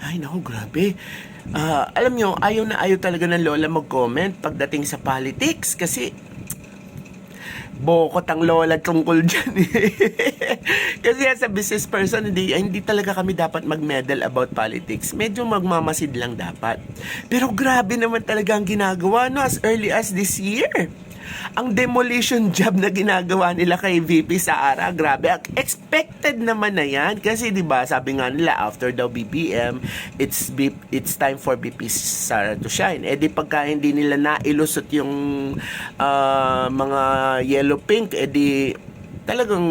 Ay, naku, grabe. Ah, alam nyo, ayaw na ayaw talaga ng lola mag-comment pagdating sa politics kasi bokot ang lola tungkol dyan. eh. kasi as a business person, hindi, hindi talaga kami dapat mag-medal about politics. Medyo magmamasid lang dapat. Pero grabe naman talaga ang ginagawa no, as early as this year. Ang demolition job na ginagawa nila kay VP Sara, grabe. Expected naman na yan. Kasi 'di ba sabi nga nila, after the BBM, it's, B, it's time for VP Sara to shine. Eh di pagka hindi nila nailusot yung ah, mga yellow pink, eh di talagang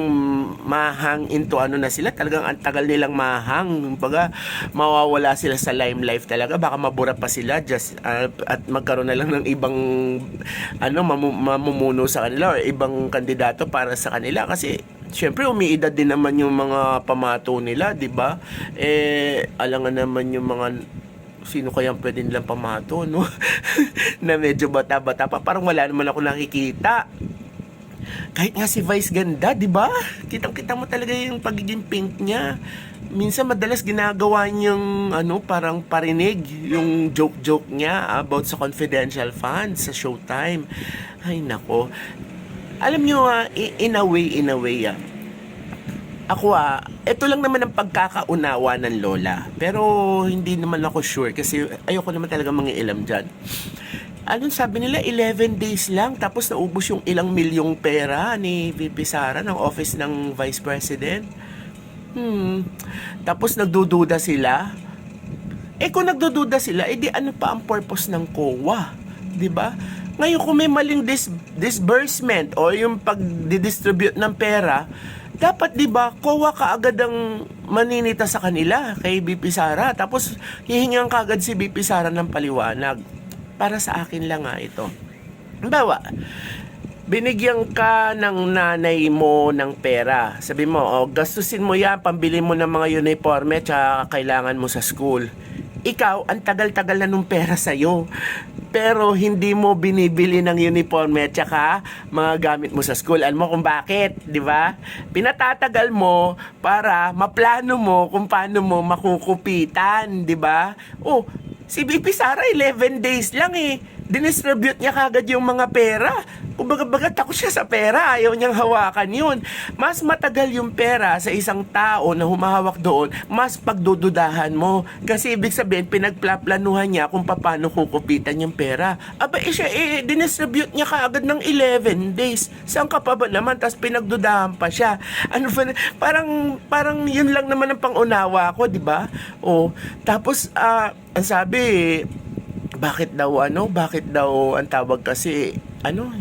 mahang into ano na sila talagang ang tagal nilang mahang kumbaga mawawala sila sa limelight talaga baka mabura pa sila just uh, at magkaroon na lang ng ibang ano mamu- mamumuno sa kanila or ibang kandidato para sa kanila kasi Siyempre, umiidad din naman yung mga pamato nila, di ba? Eh, alangan naman yung mga sino kaya pwede nilang pamato, no? na medyo bata-bata pa. Parang wala naman ako nakikita. Kahit nga si Vice ganda, di ba? Kitang-kita mo talaga yung pagiging pink niya. Minsan madalas ginagawa niyang ano, parang parinig yung joke-joke niya about sa confidential funds sa Showtime. Ay nako. Alam niyo, ah, in a way, in a way, ah, ako ah, ito lang naman ang pagkakaunawa ng lola. Pero hindi naman ako sure kasi ayoko naman talaga mga ilam dyan. Anong sabi nila, 11 days lang tapos naubos yung ilang milyong pera ni VP Sara ng office ng Vice President. Hmm. Tapos nagdududa sila. Eh kung nagdududa sila, edi ano pa ang purpose ng COA? 'Di ba? Ngayon kung may maling dis- disbursement o yung pag-distribute ng pera, dapat 'di ba COA kaagad ang maninita sa kanila kay BP Sara. Tapos hihingan kaagad si BP Sara ng paliwanag. Para sa akin lang nga ito. Bawa, binigyan ka ng nanay mo ng pera. Sabi mo, oh, gastusin mo yan, pambili mo ng mga uniforme tsaka kailangan mo sa school. Ikaw, ang tagal-tagal na nung pera sa'yo. Pero hindi mo binibili ng uniforme tsaka mga gamit mo sa school. Alam mo kung bakit, di ba? Pinatatagal mo para maplano mo kung paano mo makukupitan, di ba? Oh, si BP Sara 11 days lang eh dinistribute niya kagad yung mga pera. Kumbaga baga takot siya sa pera, ayaw niyang hawakan yun. Mas matagal yung pera sa isang tao na humahawak doon, mas pagdududahan mo. Kasi ibig sabihin, pinagplaplanuhan niya kung paano kukupitan yung pera. Aba, eh, siya, eh, dinistribute niya kaagad ng 11 days. Saan ka pa ba naman? Tapos pinagdudahan pa siya. Ano ba, parang, parang yun lang naman ang pangunawa ko, di ba? O, tapos, ah, ang sabi, bakit daw ano, bakit daw ang tawag kasi, ano,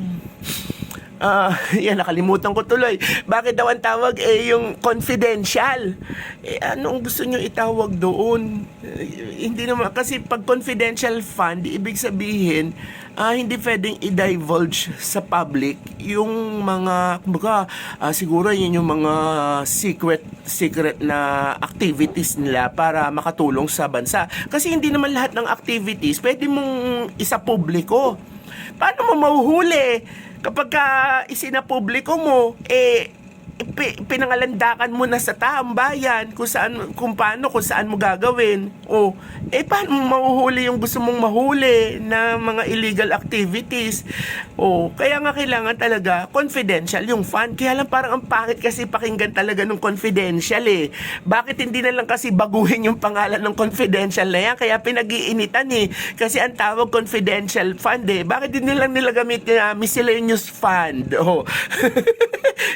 Ah, yan nakalimutan ko tuloy. Bakit daw ang tawag eh yung confidential? Eh anong gusto niyo itawag doon? Eh, hindi naman kasi pag confidential fund, ibig sabihin ah, hindi pwedeng i-divulge sa public yung mga kumbaga ah, siguro yun yung mga secret secret na activities nila para makatulong sa bansa. Kasi hindi naman lahat ng activities pwede mong isa publiko. Paano mo mahuhuli? Kapag ka isinapubliko mo, eh, pinangalandakan mo na sa taong kung saan kung paano kung saan mo gagawin. O eh paano mahuhuli yung gusto mong mahuli na mga illegal activities? O kaya nga kailangan talaga confidential yung fund. Kaya lang parang ang pangit kasi pakinggan talaga ng confidential eh. Bakit hindi na lang kasi baguhin yung pangalan ng confidential na yan? Kaya pinag-iinitan eh. Kasi ang tawag confidential fund eh. Bakit hindi lang nila gamit na miscellaneous fund? Oh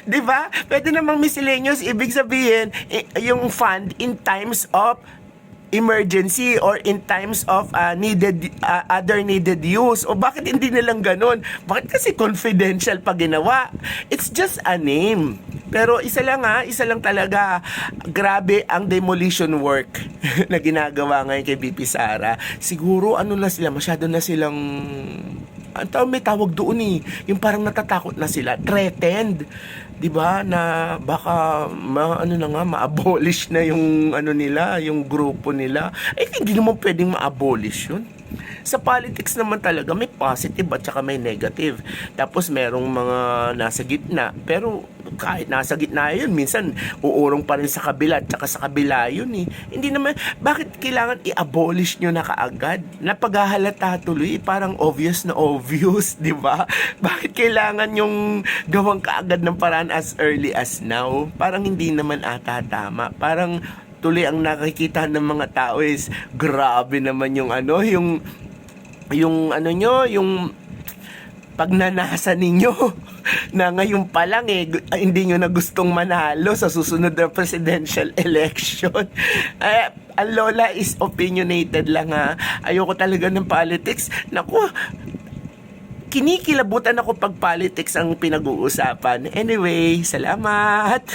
di ba? Pwede namang miscellaneous ibig sabihin yung fund in times of emergency or in times of uh, needed uh, other needed use. O bakit hindi nilang ganun? Bakit kasi confidential pa ginawa? It's just a name. Pero isa lang ha isa lang talaga grabe ang demolition work na ginagawa ngayon kay BP Sara. Siguro ano na sila masyado na silang ang tawag may tawag doon eh. Yung parang natatakot na sila. Threatened. 'di ba? Na baka ma, ano na nga ma-abolish na yung ano nila yung grupo nila. Eh hindi naman pwedeng ma-abolish yun sa politics naman talaga may positive at saka may negative tapos merong mga nasa gitna pero kahit nasa gitna yun, minsan uurong pa rin sa kabila at saka sa kabila yun eh. Hindi naman, bakit kailangan i-abolish nyo na kaagad? Napaghahalata tuloy, parang obvious na obvious, di ba? Bakit kailangan yung gawang kaagad ng paraan as early as now? Parang hindi naman ata tama. Parang tuloy ang nakikita ng mga tao is grabe naman yung ano, yung yung ano nyo, yung pagnanasa ninyo na ngayon pa lang eh, hindi nyo na gustong manalo sa susunod na presidential election. Eh, ang lola is opinionated lang ha. Ayoko talaga ng politics. Naku, kinikilabutan ako pag politics ang pinag-uusapan. Anyway, salamat!